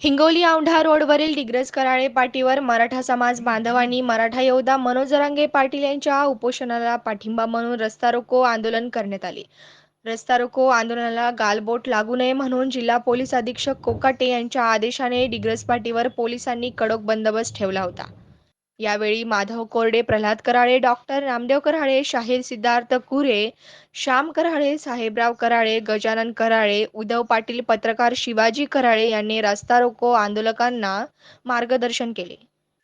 हिंगोली औंढा रोडवरील डिग्रज कराळे पाटीवर मराठा समाज बांधवांनी मराठा योद्धा मनोज रंगे पाटील यांच्या उपोषणाला पाठिंबा म्हणून रस्ता रोको आंदोलन करण्यात आले. रस्ता रोको आंदोलनाला गालबोट लागू नये म्हणून जिल्हा पोलीस अधीक्षक कोकाटे यांच्या आदेशाने डिग्रज पाटीवर पोलिसांनी कडक बंदोबस्त ठेवला होता. यावेळी माधव कोरडे प्रल्हाद कराळे डॉक्टर रामदेव कराळे शाहीर सिद्धार्थ कुरे श्याम कराळे साहेबराव कराळे गजानन कराळे उद्धव पाटील पत्रकार शिवाजी कराळे यांनी रस्ता रोको आंदोलकांना मार्गदर्शन केले.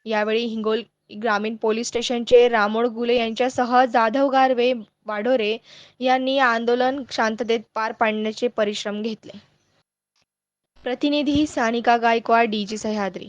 यावेळी हिंगोल ग्रामीण पोलीस स्टेशनचे रामोड गुले यांच्यासह जाधव गारवे वाढोरे यांनी आंदोलन शांततेत पार पाडण्याचे परिश्रम घेतले. प्रतिनिधी Sanika Gaikwad DG Sahyadri.